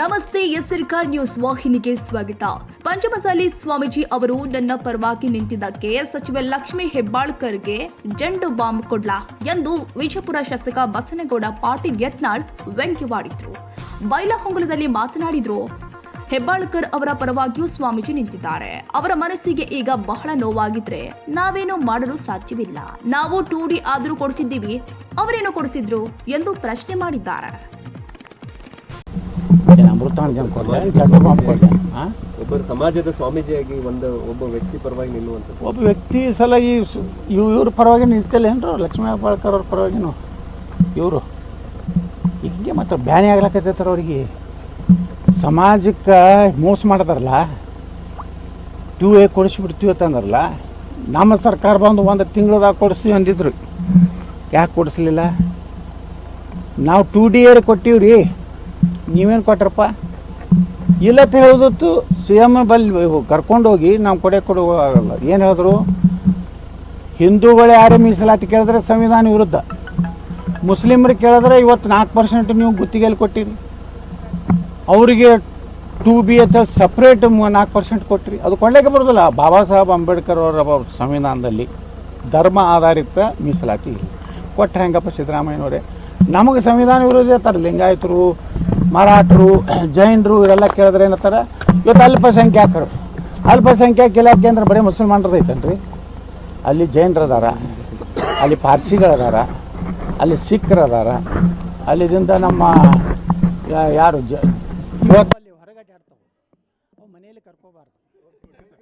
ನಮಸ್ತೆ ಎಸ್ಸರ್ಕಾರ್ ನ್ಯೂಸ್ ವಾಹಿನಿಗೆ ಸ್ವಾಗತ. ಪಂಚಮಸಾಲಿ ಸ್ವಾಮೀಜಿ ಅವರು ನನ್ನ ಪರವಾಗಿ ನಿಂತಿದ್ದಕ್ಕೆ ಸಚಿವ ಲಕ್ಷ್ಮೀ ಹೆಬ್ಬಾಳ್ಕರ್ಗೆ ಜಂಡು ಬಾಂಬ್ ಕೊಡ್ಲ ಎಂದು ವಿಜಯಪುರ ಶಾಸಕ ಬಸನಗೌಡ ಪಾಟೀಲ್ ಯತ್ನಾಳ್ ವ್ಯಂಗ್ಯವಾಡಿದ್ರು. ಬೈಲಹೊಂಗಲದಲ್ಲಿ ಮಾತನಾಡಿದ್ರು, ಹೆಬ್ಬಾಳ್ಕರ್ ಅವರ ಪರವಾಗಿಯೂ ಸ್ವಾಮೀಜಿ ನಿಂತಿದ್ದಾರೆ. ಅವರ ಮನಸ್ಸಿಗೆ ಈಗ ಬಹಳ ನೋವಾಗಿದ್ರೆ ನಾವೇನು ಮಾಡಲು ಸಾಧ್ಯವಿಲ್ಲ. ನಾವು ಟೂ ಡಿ ಆದರೂ ಕೊಡಿಸಿದ್ದೀವಿ. ಅವರೇನು ಕೊಡಿಸಿದ್ರು? ಎಂದು ಪ್ರಶ್ನೆ ಮಾಡಿದ್ದಾರೆ. ಒಬ್ಬರು ಸಮಾಜದ ಸ್ವಾಮೀಜಿಯಾಗಿ ಒಂದು ಒಬ್ಬ ವ್ಯಕ್ತಿ ಪರವಾಗಿ ನಿಲ್ಲುವಂಥದ್ದು. ಒಬ್ಬ ವ್ಯಕ್ತಿ ಸಲ ಈ ಇವ್ ಇವ್ರ ಪರವಾಗಿ ನಿಂತಿಲ್ಲ ಏನ್ರು ಲಕ್ಷ್ಮೀ ಹೆಬ್ಬಾಳ್ಕರ್ ಅವ್ರ ಪರವಾಗಿನು. ಇವರು. ಹಿಂಗೆ ಮತ್ತೆ ಬ್ಯಾನಿ ಆಗ್ಲಕತ್ತೈತಾರ ಅವ್ರಿಗೆ. ಸಮಾಜಕ್ಕೆ ಮೋಸ ಮಾಡ್ತಾರಲ್ಲ ಟೂ ಎ ಕೊಡಿಸ್ಬಿಡ್ತೀವಿ ಅಂತಂದ್ರಲ್ಲ ನಮ್ಮ ಸರ್ಕಾರ ಬಂದು ಒಂದು ತಿಂಗಳದಾಗ ಕೊಡಿಸ್ತೀವಿ ಅಂದಿದ್ರು. ಯಾಕೆ ಕೊಡಿಸ್ಲಿಲ್ಲ? ನಾವು ಟೂ ಡಿ ಏರ್ ಕೊಟ್ಟಿವ್ರಿ. ನೀವೇನು ಕೊಟ್ರಪ್ಪ? ಇಲ್ಲ ಅಂತ ಹೇಳೋದತ್ತು ಸಿ ಎಂ ಬಲ್ಲಿ ಕರ್ಕೊಂಡೋಗಿ ನಾವು ಕೊಡೆ ಕೊಡುವಾಗಲ್ಲ ಏನು ಹೇಳಿದ್ರು? ಹಿಂದೂಗಳು ಯಾರೇ ಮೀಸಲಾತಿ ಕೇಳಿದ್ರೆ ಸಂವಿಧಾನ ವಿರುದ್ಧ. ಮುಸ್ಲಿಮ್ರು ಕೇಳಿದ್ರೆ ಇವತ್ತು ನಾಲ್ಕು ಪರ್ಸೆಂಟ್ ನೀವು ಗುತ್ತಿಗೆಯಲ್ಲಿ ಕೊಟ್ಟಿರಿ. ಅವರಿಗೆ ಟೂ ಬಿ ಅಂತ ಸಪ್ರೇಟ್ ನಾಲ್ಕು ಪರ್ಸೆಂಟ್ ಕೊಟ್ಟಿರಿ ಅದು ಕೊಡಲಿಕ್ಕೆ ಬರೋದಿಲ್ಲ. ಬಾಬಾ ಸಾಹೇಬ್ ಅಂಬೇಡ್ಕರ್ ಅವರ ಸಂವಿಧಾನದಲ್ಲಿ ಧರ್ಮ ಆಧಾರಿತ ಮೀಸಲಾತಿ ಕೊಟ್ಟರೆ ಹೆಂಗಪ್ಪ ಸಿದ್ದರಾಮಯ್ಯನವರೇ? ನಮಗೆ ಸಂವಿಧಾನ ವಿರೋಧಿ ಇರ್ತಾರೆ ಲಿಂಗಾಯತರು ಮರಾಠರು, ಜೈನರು, ಇವರೆಲ್ಲ ಕೇಳಿದ್ರೆ ಏನಂತಾರೆ, ಇವತ್ತು ಅಲ್ಪಸಂಖ್ಯಾತರು ಅಲ್ಪಸಂಖ್ಯಾತ ಇಲಾಖೆ ಅಂದ್ರೆ ಬರೀ ಮುಸಲ್ಮಾನರದ್ದು ಐತನ್ರಿ? ಅಲ್ಲಿ ಜೈನರು ಅದಾರ ಅಲ್ಲಿ ಪಾರ್ಸಿಗಳದಾರ, ಅಲ್ಲಿ ಸಿಖ್ರು ಅದಾರ ಅಲ್ಲಿದಿಂದ ನಮ್ಮ ಯಾರು, ಜ ಹೊರಗಡೆ ಆಡ್ತಾವೆ. ಮನೆಯಲ್ಲಿ ಕರ್ಕೋಬಾರ್ದು.